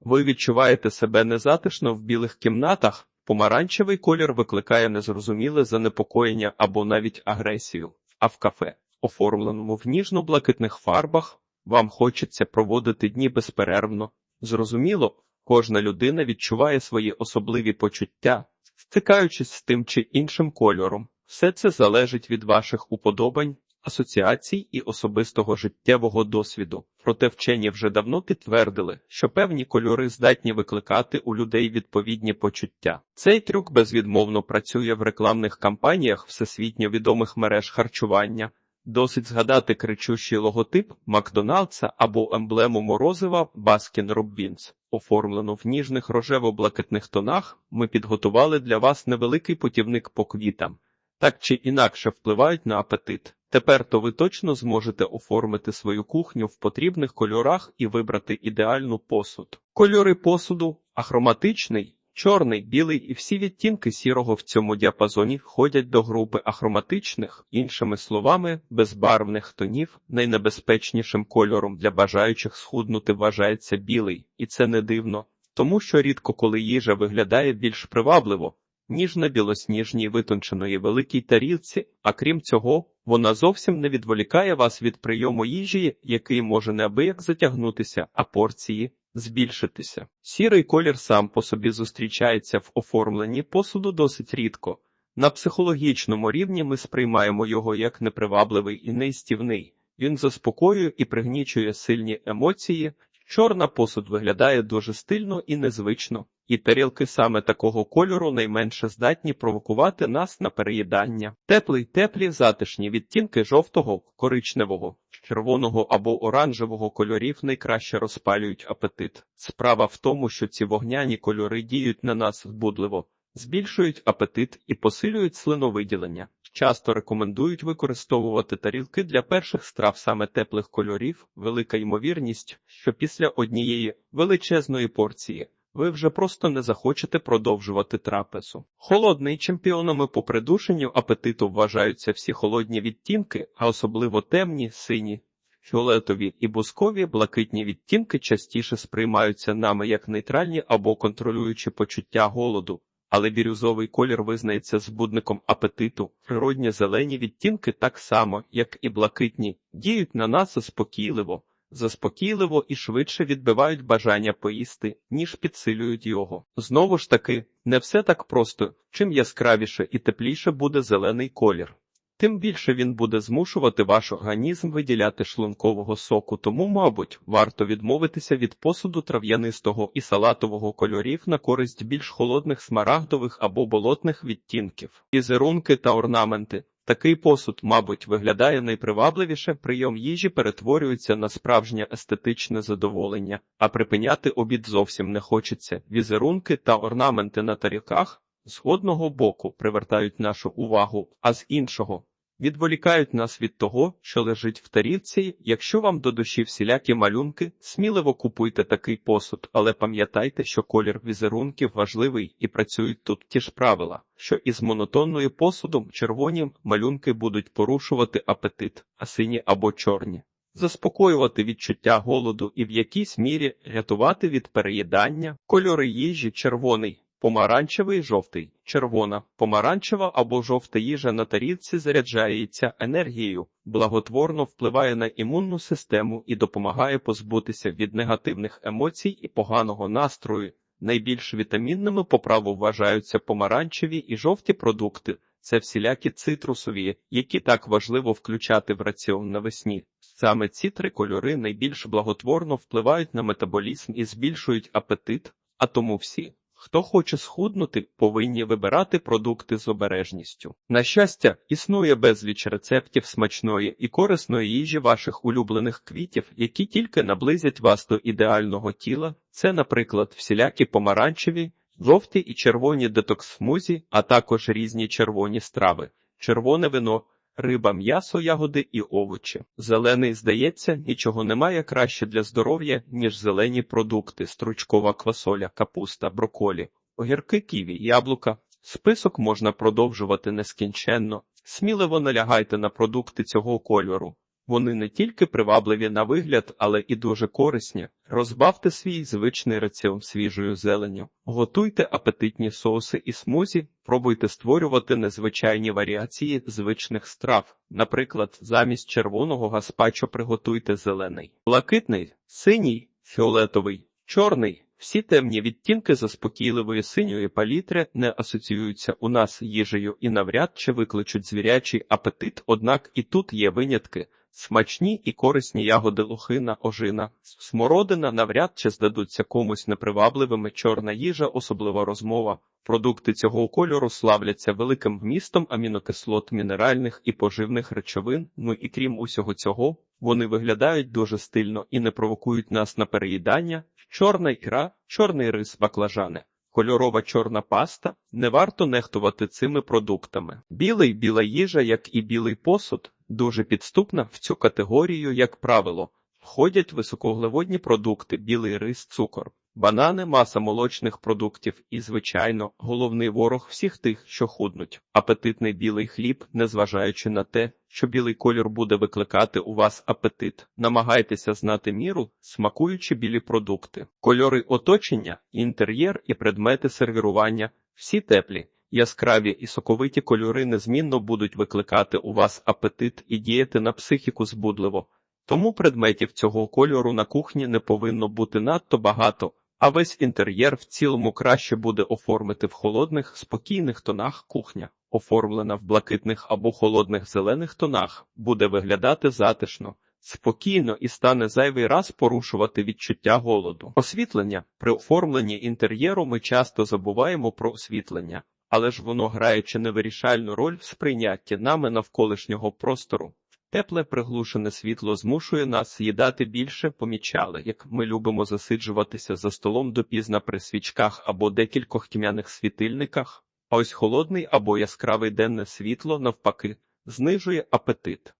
Ви відчуваєте себе незатишно в білих кімнатах? Помаранчевий колір викликає незрозуміле занепокоєння або навіть агресію. А в кафе, оформленому в ніжно-блакитних фарбах, вам хочеться проводити дні безперервно. Зрозуміло, кожна людина відчуває свої особливі почуття, стикаючись з тим чи іншим кольором. Все це залежить від ваших уподобань, асоціацій і особистого життєвого досвіду. Проте вчені вже давно підтвердили, що певні кольори здатні викликати у людей відповідні почуття. Цей трюк безвідмовно працює в рекламних кампаніях всесвітньо відомих мереж харчування. Досить згадати кричущий логотип Макдоналдса або емблему морозива Баскін Роббінс. Оформлену в ніжних рожево-блакитних тонах, ми підготували для вас невеликий путівник по квітам. Так чи інакше впливають на апетит. Тепер то ви точно зможете оформити свою кухню в потрібних кольорах і вибрати ідеальну посуд. Кольори посуду ахроматичний, чорний, білий і всі відтінки сірого в цьому діапазоні входять до групи ахроматичних, іншими словами, безбарвних тонів. Найнебезпечнішим кольором для бажаючих схуднути вважається білий, і це не дивно, тому що рідко коли їжа виглядає більш привабливо, ніж на білосніжній витонченої великій тарілці, а крім цього, вона зовсім не відволікає вас від прийому їжі, який може неабияк затягнутися, а порції збільшитися. Сірий колір сам по собі зустрічається в оформленні посуду досить рідко. На психологічному рівні ми сприймаємо його як непривабливий і неїстівний. Він заспокоює і пригнічує сильні емоції. Чорна посуд виглядає дуже стильно і незвично, і тарілки саме такого кольору найменше здатні провокувати нас на переїдання. Теплий, теплі, затишні відтінки жовтого, коричневого, червоного або оранжевого кольорів найкраще розпалюють апетит. Справа в тому, що ці вогняні кольори діють на нас збудливо, збільшують апетит і посилюють слиновиділення. Часто рекомендують використовувати тарілки для перших страв саме теплих кольорів, велика ймовірність, що після однієї величезної порції ви вже просто не захочете продовжувати трапезу. Холодний чемпіонами по придушенню апетиту вважаються всі холодні відтінки, а особливо темні, сині, фіолетові і бускові блакитні відтінки частіше сприймаються нами як нейтральні або контролюючі почуття голоду. Але бірюзовий колір визнається збудником апетиту. Природні зелені відтінки так само, як і блакитні, діють на нас заспокійливо, заспокійливо і швидше відбивають бажання поїсти, ніж підсилюють його. Знову ж таки, не все так просто. Чим яскравіше і тепліше буде зелений колір, тим більше він буде змушувати ваш організм виділяти шлункового соку, тому, мабуть, варто відмовитися від посуду трав'янистого і салатового кольорів на користь більш холодних смарагдових або болотних відтінків. Візерунки та орнаменти. Такий посуд, мабуть, виглядає найпривабливіше, прийом їжі перетворюється на справжнє естетичне задоволення, а припиняти обід зовсім не хочеться. Візерунки та орнаменти на тарілках з одного боку привертають нашу увагу, а з іншого відволікають нас від того, що лежить в тарілці. Якщо вам до душі всілякі малюнки, сміливо купуйте такий посуд, але пам'ятайте, що колір візерунків важливий і працюють тут ті ж правила, що із монотонною посудом червоні малюнки будуть порушувати апетит, а сині або чорні. Заспокоювати відчуття голоду і в якійсь мірі рятувати від переїдання кольори їжі червоний, Помаранчевий жовтий, червона, помаранчева або жовта їжа на тарілці заряджається енергією, благотворно впливає на імунну систему і допомагає позбутися від негативних емоцій і поганого настрою. Найбільш вітамінними по праву вважаються помаранчеві і жовті продукти. Це всілякі цитрусові, які так важливо включати в раціон навесні. Саме ці три кольори найбільш благотворно впливають на метаболізм і збільшують апетит, а тому всі. Хто хоче схуднути, повинні вибирати продукти з обережністю. На щастя, існує безліч рецептів смачної і корисної їжі ваших улюблених квітів, які тільки наблизять вас до ідеального тіла. Це, наприклад, всілякі помаранчеві, жовті і червоні детокс-смузі, а також різні червоні страви, червоне вино. Риба, м'ясо, ягоди і овочі. Зелений, здається, нічого немає краще для здоров'я, ніж зелені продукти, стручкова квасоля, капуста, броколі, огірки, ківі, яблука. Список можна продовжувати нескінченно. Сміливо налягайте на продукти цього кольору. Вони не тільки привабливі на вигляд, але і дуже корисні. Розбавте свій звичний раціон свіжою зеленню, готуйте апетитні соуси і смузі, пробуйте створювати незвичайні варіації звичних страв. Наприклад, замість червоного гаспачо приготуйте зелений, блакитний, синій, фіолетовий, чорний. Всі темні відтінки заспокійливої синьої палітри не асоціюються у нас їжею і навряд чи викличуть звірячий апетит, однак і тут є винятки. Смачні і корисні ягоди лохина, ожина, смородина навряд чи здадуться комусь непривабливими чорна їжа, особлива розмова. Продукти цього кольору славляться великим вмістом амінокислот, мінеральних і поживних речовин. Ну і крім усього цього, вони виглядають дуже стильно і не провокують нас на переїдання. Чорна ікра, чорний рис, баклажани. Кольорова чорна паста не варто нехтувати цими продуктами. Білий біла їжа, як і білий посуд, дуже підступна в цю категорію, як правило, входять високоуглеводні продукти, білий рис, цукор, банани, маса молочних продуктів і, звичайно, головний ворог всіх тих, що худнуть. Апетитний білий хліб, незважаючи на те, що білий колір буде викликати у вас апетит. Намагайтеся знати міру, смакуючи білі продукти, кольори оточення, інтер'єр і предмети сервірування, всі теплі. Яскраві і соковиті кольори незмінно будуть викликати у вас апетит і діяти на психіку збудливо. Тому предметів цього кольору на кухні не повинно бути надто багато, а весь інтер'єр в цілому краще буде оформити в холодних, спокійних тонах кухня, оформлена в блакитних або холодних зелених тонах, буде виглядати затишно. Спокійно і стане зайвий раз порушувати відчуття голоду. Освітлення при оформленні інтер'єру ми часто забуваємо про освітлення, але ж воно грає чи невирішальну роль в сприйнятті нами навколишнього простору. Тепле приглушене світло змушує нас їдати більше, помічали, як ми любимо засиджуватися за столом допізна при свічках або декількох тьмяних світильниках, а ось холодний або яскравий денне світло, навпаки, знижує апетит.